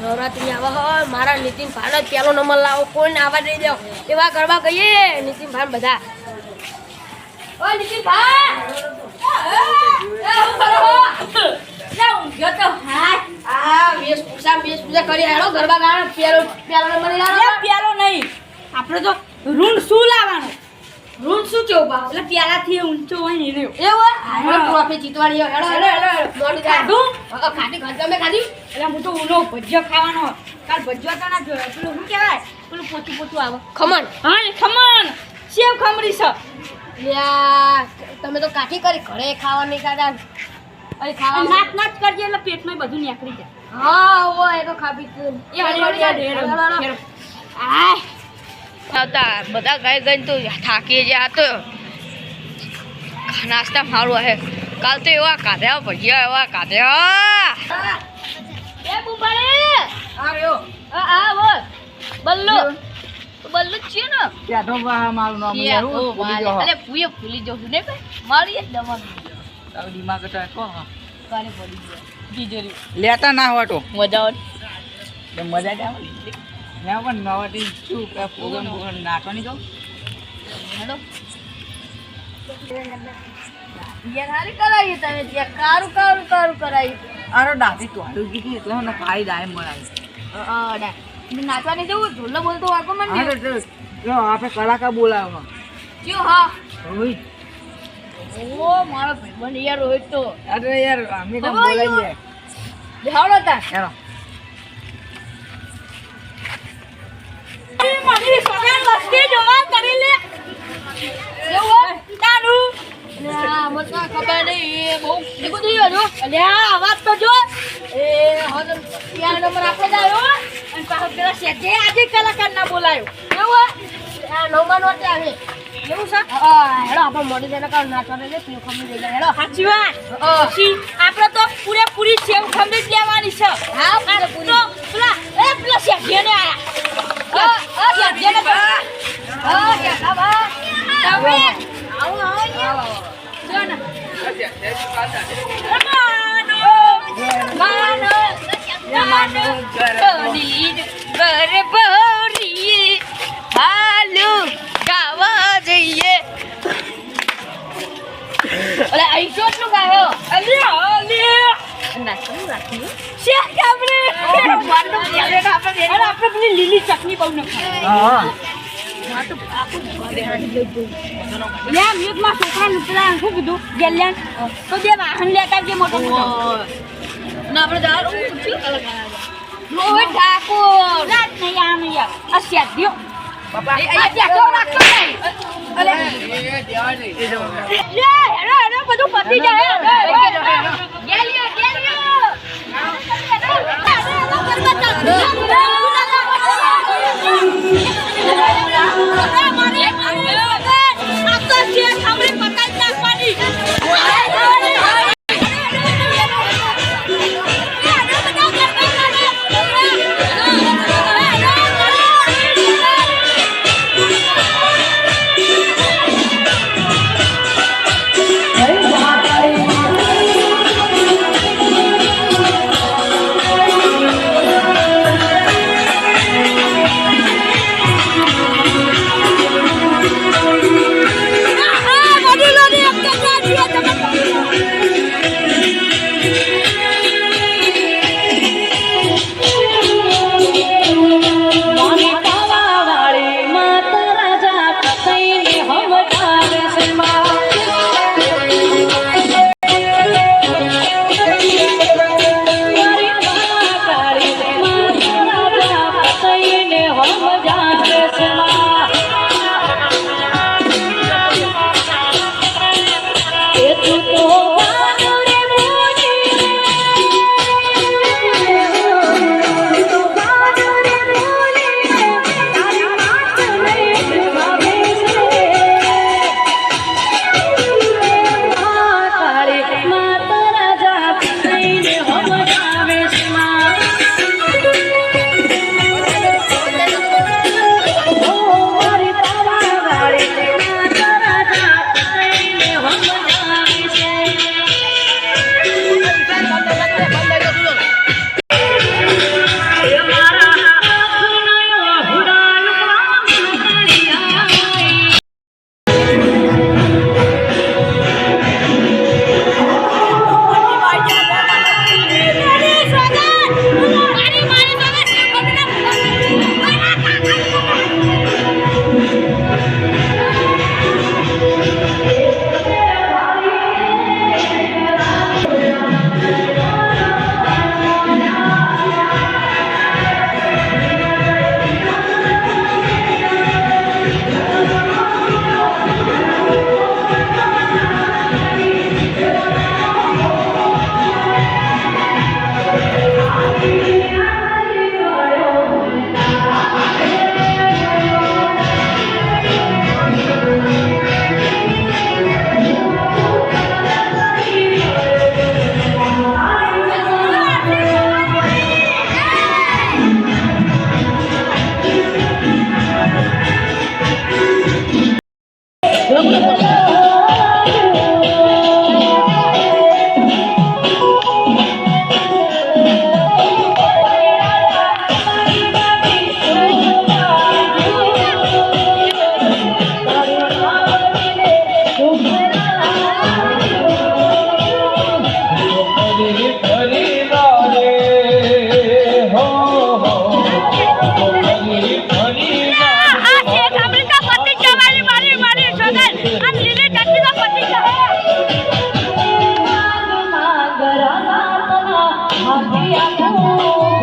નવરાત્રી આવા હોય મારા નીતિન ભાન જ પેલો નંબર લાવો કોઈને આવા નહીં દો. એવા કરવા કહીએ નીતિન ભાન બધા. ઓ નીતિન ભાન આ વેશભૂષા વેશભૂષા કરી હેડો ગરબા પેલો પેલો નંબર અરે લાવો નહીં. આપણે તો રૂમ શું લાવવાનો? રૂટ શું છે બા? એટલે પ્યાલાથી ઊંચો હોય ને રહ્યો એવું હવે ટ્રોફી જીતવાની હેડો હેડો હેડો. હેડો મોડી ખાધું? હવે ખાધી ખાધી. તમે ખાધી? એટલે હું તો ઉનો ભજીયો ખાવાનો કાલ ભજીયો તો ના જોયો. પેલું શું કહેવાય? પેલું પોતું પોતું આવે. ખમણ. હા એ ખમણ. સેવ ખમરી છે. તમે તો કાઠી કરી. ઘરે ખાવા નહીં ખાધા અરે ખાવા નાચ નાચ કરજે એટલે પેટમાં બધું નીકળી જાય. હા એ તો ખાવી એ હળવડિયા ઢેર. આય. આવતા બધા ગાય ગઈને તો થાકી ગયા તો નાસ્તા મારું હે. કાલ તો એવા કાઢ્યા ભજીયા એવા કાઢ્યા. એ બુબાડે! આ આ આ બોલ. બલ્લુ. બલ્લુ છે ને? પેટો વાહ મારું નામ યાર ઓ ભૂલી વાલે. જાઉં છું ને ભાઈ? મારી જ દવા તારો દિમાગ તો કો કાલે પડી ગયો તિજોરી લેતા ના હોતો મજા આવે તો મજા આવે ને. પણ નવાથી શું પ્રોગ્રામ પ્રોગ્રામ નાખવાની કહું? હેડો યાર હારી કરાવી તમે ત્યાં. કારું કારું કારું કરાવી. અરે દાદી ટોળું કીધી એટલે મને દાય મળાય અડા. નાચવાની જવું? ઢોલો બોલતો વાગો મને તો આપણે કલાકાર બોલાવો કયો હા. રોહિત. ઓ મારો ભાઈબંધ યાર રોહિત તો. અરે યાર અમે તો બોલાવીએ બેહાડો તા હેલો મારી સોગન વસ્તી જોવા કરી લે. એવું તારું ના મને તો ખબર નહીં એ બહુ થઈ ગયું હતું. અલ્યા અવાજ તો જો. એ હવે ત્યાં નંબર આપણે જ આવ્યો. અને પાછો પેલા શેઠે આજે કલાકાર ના બોલાયો એવું આ નંબર નોટે આવે એવું છે? હેડો આપણે મોડી જઈને કાલ નાચવા દે પેલું ખમી દઈ હેડો. સાચી વાત. આપણે તો પૂરેપૂરી સેવ ખમરી જ ચોટલું ગાયો અલ્યા, અલ્યા. આપણે. અરે પેલી લીલી ચટણી બહુ નખાય લ્યા મ્યુટમાં છોકરાને પેલા શું કીધું ગેલિયન તો બે વાહન લેતા આવજે મોટો મોટો ના આપણે અલગ રોહિત ઠાકોર ના નહીં આ નહીં આ. શેઠિયો. બાપા આ શેઠિયો રાખતો નહીં. અલે, લ્યા, હેડો, હેડો, બધું પતી જાય. ગેલિયો ગેલિયો આ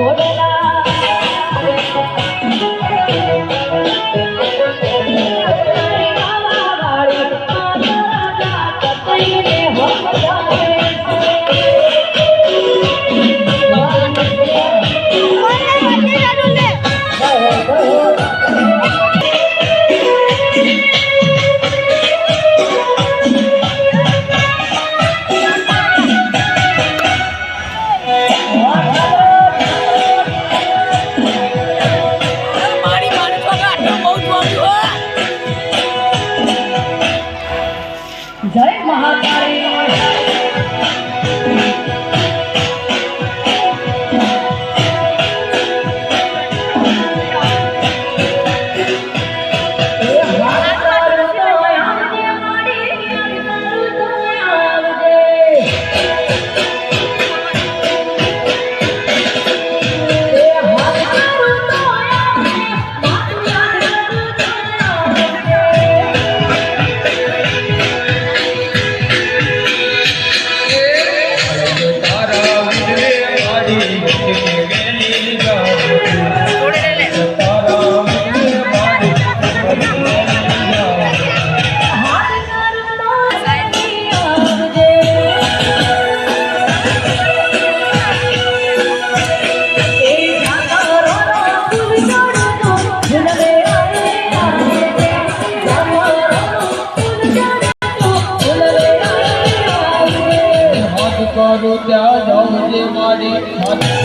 મારી ત્યાં જાઉં જે મારી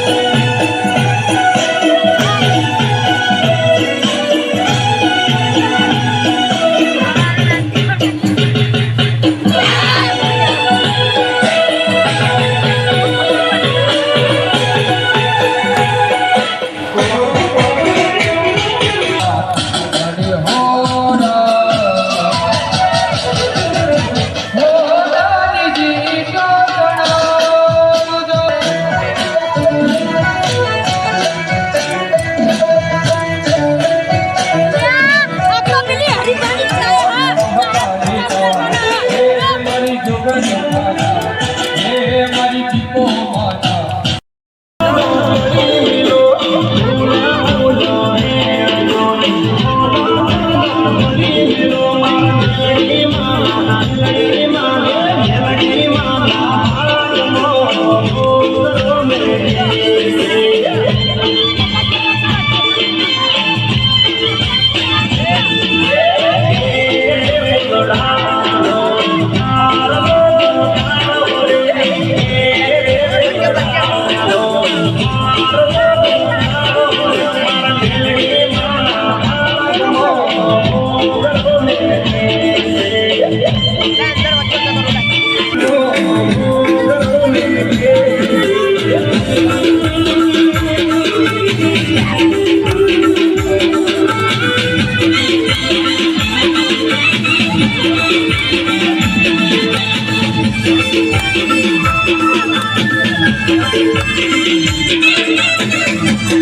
Thank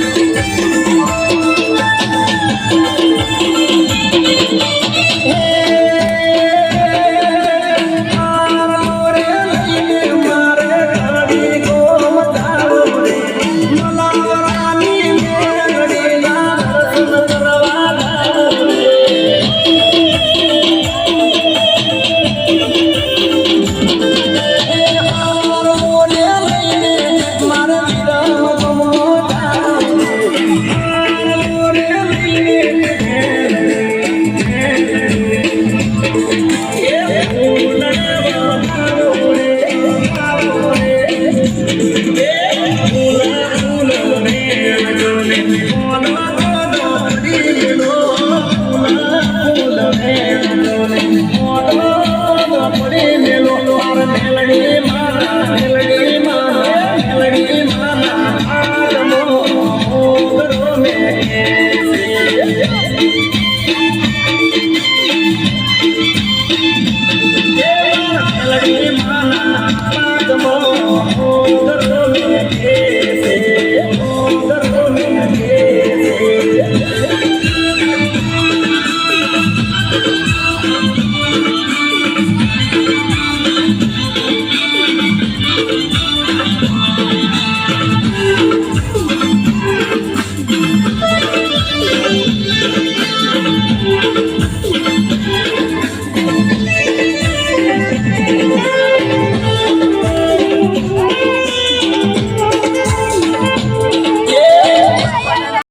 you.